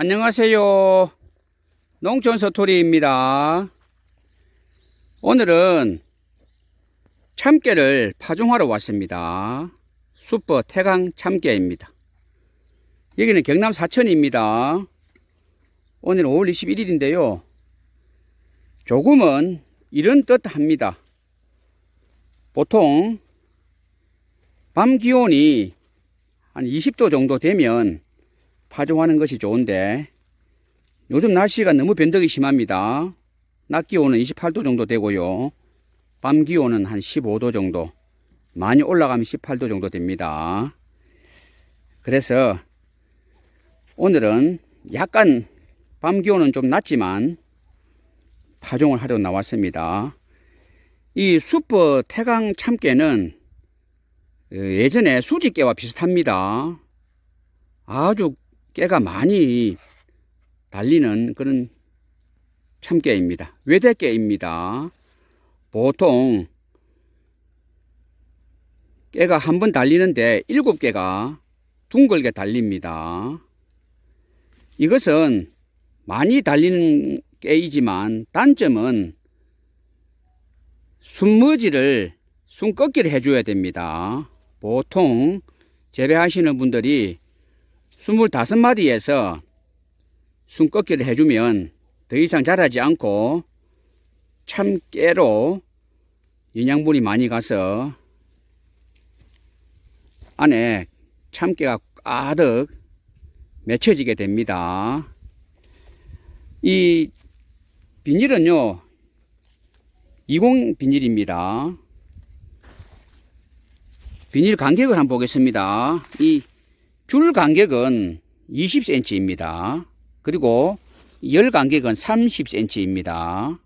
안녕하세요. 농촌 서토리입니다. 오늘은 참깨를 파종하러 왔습니다. 슈퍼 태강 참깨입니다. 여기는 경남 사천입니다. 오늘 5월 21일인데요. 조금은 이런 뜻 합니다. 보통 밤 기온이 한 20도 정도 되면 파종하는 것이 좋은데 요즘 날씨가 너무 변덕이 심합니다. 낮 기온은 28도 정도 되고요. 밤 기온은 한 15도 정도. 많이 올라가면 18도 정도 됩니다. 그래서 오늘은 약간 밤 기온은 좀 낮지만 파종을 하려 나왔습니다. 이 슈퍼 태강 참깨는 어, 예전에 수지깨와 비슷합니다. 아주 깨가 많이 달리는 그런 참깨입니다. 외대깨입니다. 보통 깨가 한 번 달리는데 일곱 개가 둥글게 달립니다. 이것은 많이 달리는 깨이지만 단점은 순머지를 순꺾기를 해줘야 됩니다. 보통 재배하시는 분들이 25마디에서 순꺾기를 해주면 더 이상 자라지 않고 참깨로 영양분이 많이 가서 안에 참깨가 가득 맺혀지게 됩니다. 이 비닐은요, 20 비닐입니다. 비닐 간격을 한번 보겠습니다. 이 줄 간격은 20cm입니다. 그리고 열 간격은 30cm입니다.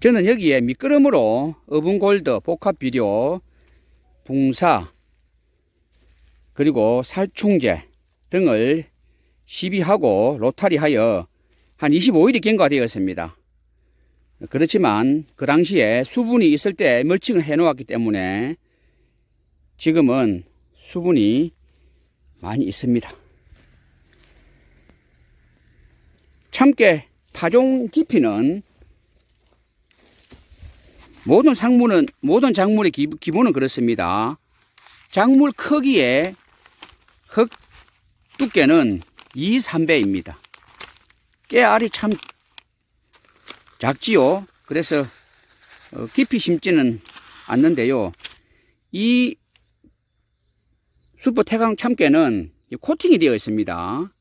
저는 여기에 미끄럼으로 어분골드, 복합비료, 붕사, 그리고 살충제 등을 시비하고 로타리하여 한 25일이 경과되었습니다. 그렇지만 그 당시에 수분이 있을 때 멀칭을 해 놓았기 때문에 지금은 수분이 많이 있습니다. 참깨 파종 깊이는 모든 작물은 모든 작물의 기, 기본은 그렇습니다. 작물 크기의 흙 두께는 2, 3배입니다. 깨알이 참 작지요. 그래서 어, 깊이 심지는 않는데요. 이 슈퍼 태강 참깨는 코팅이 되어 있습니다.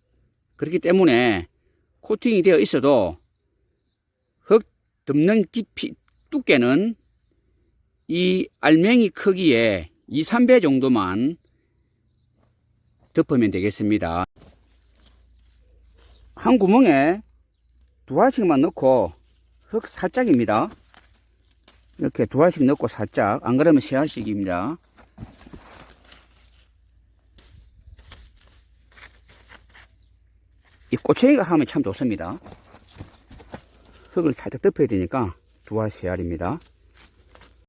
그렇기 때문에 코팅이 되어 있어도 흙 덮는 깊이 두께는 이 알맹이 크기의 2, 3배 정도만 덮으면 되겠습니다. 한 구멍에 두 알씩만 넣고 흙 살짝입니다. 이렇게 두 알씩 넣고 살짝 안 그러면 세 알씩입니다. 이 꼬챙이가 하면 참 좋습니다. 흙을 살짝 덮어야 되니까 두 알, 세 알입니다.